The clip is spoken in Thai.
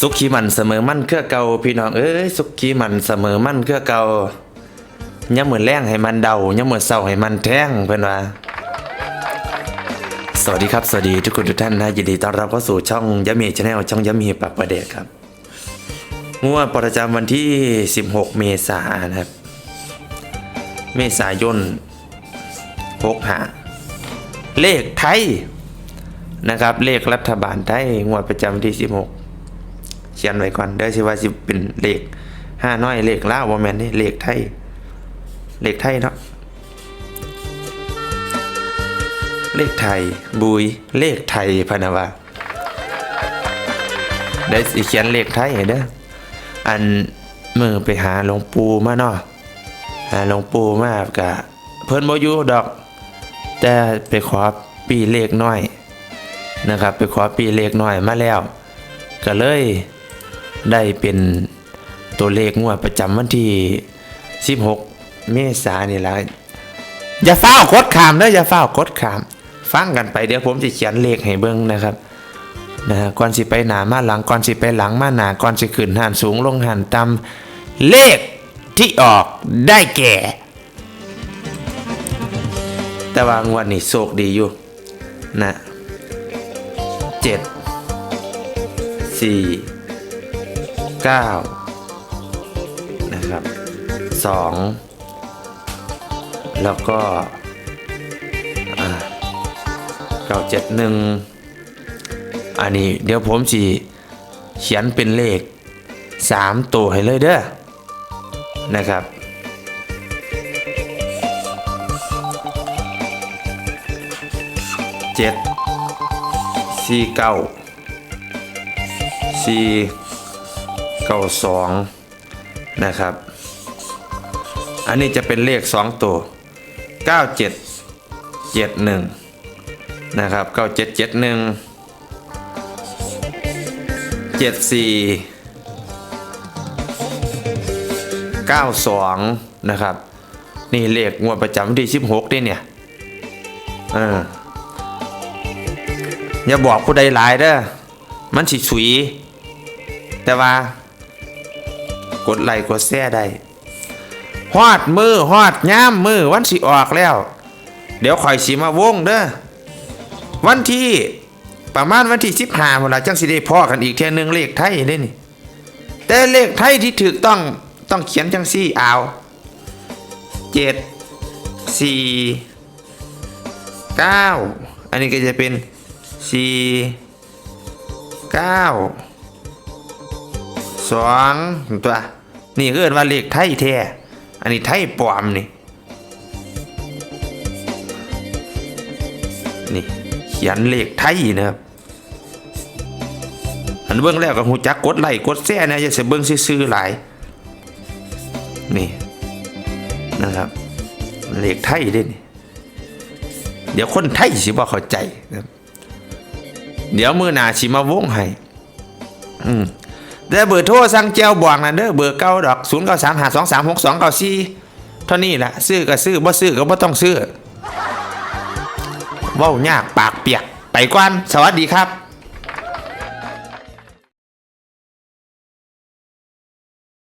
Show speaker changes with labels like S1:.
S1: สุขีมันเสมอมันเครือเก่าพี่น้องเอ้ยสุขีมันเสมอมันเครือเก่ายังเหมือนแรงให้มันเดายังเหมือนเศร้าให้มันแท่งเพื่อนว่าสวัสดีครับ สวัสดีทุกคนทุกท่านนะยินดีต้อนรับเข้าสู่ช่องยะมีชาแนลช่องยะมีปากประเดกครับงวดประจำวันที่ 16 เมษายนนะครับ เมษายน6หาเลขไทยนะครับ เลขรัฐบาลไทยงวดประจำวันที่ 16 ขียนไว้ก่อนได้สิว่าสิเป็นเลขห้าน้อยเลขล่าวบ่แม่นนี่เลขไทยเลขไทยเนาะเลขไทยบุยเลขไทยพะนาวาได้สิเขียนเลขไทยเด้ออันมือไปหาหลวงปู่มาเนาะหาหลวงปู่มากะเพิ่นบ่อยู่ดอก แต่ไปขอปีเลขน้อยนะครับ ไปขอปีเลขน้อยมาแล้ว ก็เลย ได้เป็นตัวเลขงวดประจำวันที่ 16 เมษายนนี่แหละอย่าเฝ้ากดขามเด้อย่าเฝ้ากดขาม ฟังกันไปเดี๋ยวผมจะเขียนเลขให้เบิ่งนะครับนะฮะก่อนสิไปหนามาหลังก่อนสิไปหลังมาหนาก่อนสิขึ้นหันสูงลงหันต่ำเลขที่ออกได้แก่ แต่ว่างวดนี้โชคดีอยู่นะเจ็ดสี่ เก้านะครับสองแล้วก็เก้าเจ็ดหนึ่งอันนี้เดี๋ยวผมสิเขียนเป็นเลขสามตัวให้เลยเด้อนะครับเจ็ดสี่เก้าสี่ เก้าสองนะครับ อันนี้จะเป็นเลขสองตัวเก้าเจ็ดเจ็ดหนึ่งนะครับเก้าเจ็ดเจ็ดหนึ่งเจ็ดสี่เก้าสองนะครับ นี่เลขงวดประจำวันที่สิบหกด้เนี่ยเอออย่าบอกผู้ใดหลายเด้อมันสิสุย แต่ว่า กดไลค์กดแชร์ได้ฮอดมือฮอดย่ามมือวันสิออกแล้ว เดี๋ยวข่อยสิมาวงเด้อวันที่ประมาณวันที่สิบห้าเวลาจังสิได้พ่อกันอีกเทียหนึงเลขไทยได้นี่แต่เลขไทยที่ถูกต้องต้องเขียนจังซี่เอาเจ็ดสี่เก้าอันนี้ก็จะเป็นสี่เก้า สองตัวนี่ก็เอินว่าเลขไทยแท้อันนี้ไทยปลอมนี่นี่เขียนเลขไทยนะครับอันเบื้องแรกก็หูจักกดไลค์กดแซ่นะอย่าเสียเบื้องซื่อๆหลายนี่นะครับเลขไทยด้นี่เดี๋ยวคนไทยสิบ่เข้าใจนะเดี๋ยวมือหนาชิมาวงให้อืม เด้อเบอร์โทรสั่งเจ้าบวงนะเด้อเบอร์เก้าดอกศูนย์เก้าสามหาสองสามหกสองเก้าสี่เท่านี้แหละซื้อก็ซื้อบ่ซื้อก็บ่ต้องซื้อเว้ายากปากเปียกไปก่อนสวัสดีครับ